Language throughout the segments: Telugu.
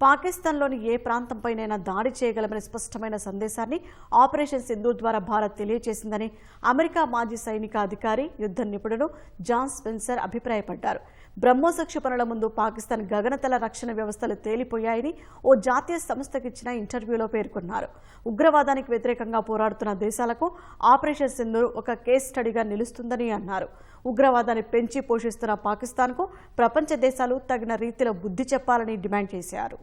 పాకిస్తాన్లోని ఏ ప్రాంతంపైనైనా దాడి చేయగలమనే స్పష్టమైన సందేశాన్ని ఆపరేషన్ సింధు ద్వారా భారత్ తెలియజేసిందని అమెరికా మాజీ సైనిక అధికారి యుద్ధ నిపుణుడు జాన్ స్పెన్సర్ అభిప్రాయపడ్డారు. బ్రహ్మోస క్షిపణుల ముందు పాకిస్తాన్ గగనతల రక్షణ వ్యవస్థలు తేలిపోయాయని ఓ జాతీయ సంస్థకిచ్చిన ఇంటర్వ్యూలో పేర్కొన్నారు. ఉగ్రవాదానికి వ్యతిరేకంగా పోరాడుతున్న దేశాలకు ఆపరేషన్ సింధు ఒక కేస్ స్టడీగా నిలుస్తుందని అన్నారు. ఉగ్రవాదాన్ని పెంచి పోషిస్తున్న పాకిస్తాన్కు ప్రపంచ దేశాలు తగిన రీతిలో బుద్ధి చెప్పాలని డిమాండ్ చేశారు.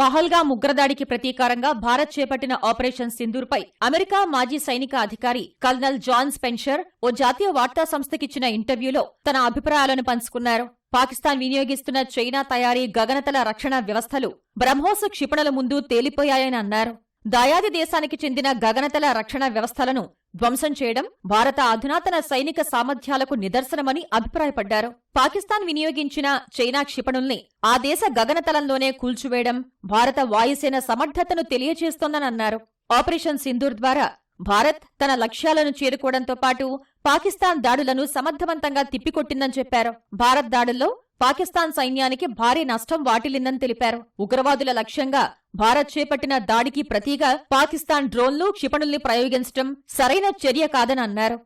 పహల్గా ఉగ్రదాడికి ప్రతీకారంగా భారత్ చేపట్టిన ఆపరేషన్ సింధూర్పై అమెరికా మాజీ సైనిక అధికారి కల్నల్ జాన్ స్పెన్షర్ ఓ జాతీయ వార్తా సంస్థకిచ్చిన ఇంటర్వ్యూలో తన అభిప్రాయాలను పంచుకున్నారు. పాకిస్తాన్ వినియోగిస్తున్న చైనా తయారీ గగనతల రక్షణ వ్యవస్థలు బ్రహ్మోస్ క్షిపణుల ముందు తేలిపోయాయని అన్నారు. దాయాది దేశానికి చెందిన గగనతల రక్షణ వ్యవస్థలను ధ్వంసం చేయడం భారత అధునాతన సైనిక సామర్థ్యాలకు నిదర్శనమని అభిప్రాయపడ్డారు. పాకిస్తాన్ వినియోగించిన చైనా క్షిపణుల్ని ఆ దేశ గగనతలంలోనే కూల్చివేయడం భారత వాయుసేన సమర్థతను తెలియజేస్తోందనన్నారు. ఆపరేషన్ సింధూర్ ద్వారా భారత్ తన లక్ష్యాలను చేరుకోవడంతో పాటు పాకిస్తాన్ దాడులను సమర్థవంతంగా తిప్పికొట్టిందని చెప్పారు. భారత్ దాడుల్లో పాకిస్తాన్ సైన్యానికి భారీ నష్టం వాటిల్లిందని తెలిపారు. ఉగ్రవాదుల లక్ష్యంగా భారత్ చేపట్టిన దాడికి ప్రతిగా పాకిస్తాన్ డ్రోన్లు క్షిపణుల్ని ప్రయోగించడం సరైన చర్య కాదని అన్నారు.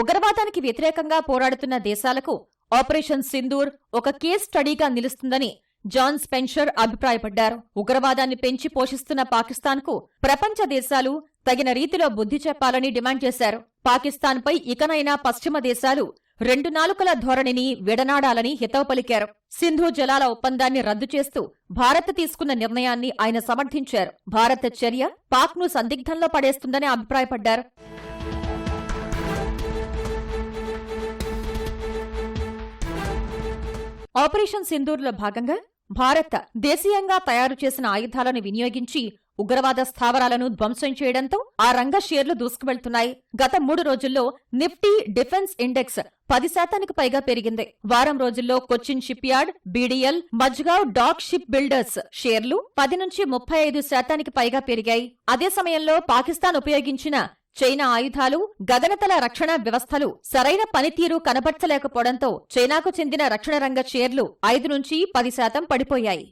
ఉగ్రవాదానికి వ్యతిరేకంగా పోరాడుతున్న దేశాలకు ఆపరేషన్ సింధూర్ ఒక కేస్ స్టడీగా నిలుస్తుందని జాన్ స్పెన్షర్ అభిప్రాయపడ్డారు. ఉగ్రవాదాన్ని పెంచి పోషిస్తున్న పాకిస్తాన్కు ప్రపంచ దేశాలు తగిన రీతిలో బుద్ధి చెప్పాలని డిమాండ్ చేశారు. పాకిస్తాన్పై ఇకనైనా పశ్చిమ దేశాలు రెండు నాలుకల ధోరణిని విడనాడాలని హితవు పలికారు. సింధు జలాల ఒప్పందాన్ని రద్దు చేస్తూ భారత్ తీసుకున్న నిర్ణయాన్ని ఆయన సమర్థించారు. భారత చర్య పాక్ను సందిగ్ధంలో పడేస్తుందని అభిప్రాయపడ్డారు. ఆపరేషన్ సింధూర్లో భాగంగా భారత్ దేశీయంగా తయారు చేసిన ఆయుధాలను వినియోగించి ఉగ్రవాద స్థావరాలను ధ్వంసం చేయడంతో ఆ రంగ షేర్లు దూసుకువెళ్తున్నాయి. గత మూడు రోజుల్లో నిఫ్టీ డిఫెన్స్ ఇండెక్స్ పది శాతానికి పైగా పెరిగింది. వారం రోజుల్లో Cochin shipyard BDL Mazagon dock shipbuilders షేర్లు పది నుంచి ముప్పై ఐదు శాతానికి పైగా పెరిగాయి. అదే సమయంలో పాకిస్తాన్ ఉపయోగించిన చైనా ఆయుధాలు గగనతల రక్షణ వ్యవస్థలు సరైన పనితీరు కనబర్చలేకపోవడంతో చైనాకు చెందిన రక్షణ రంగ షేర్లు ఐదు నుంచి పది శాతం పడిపోయాయి.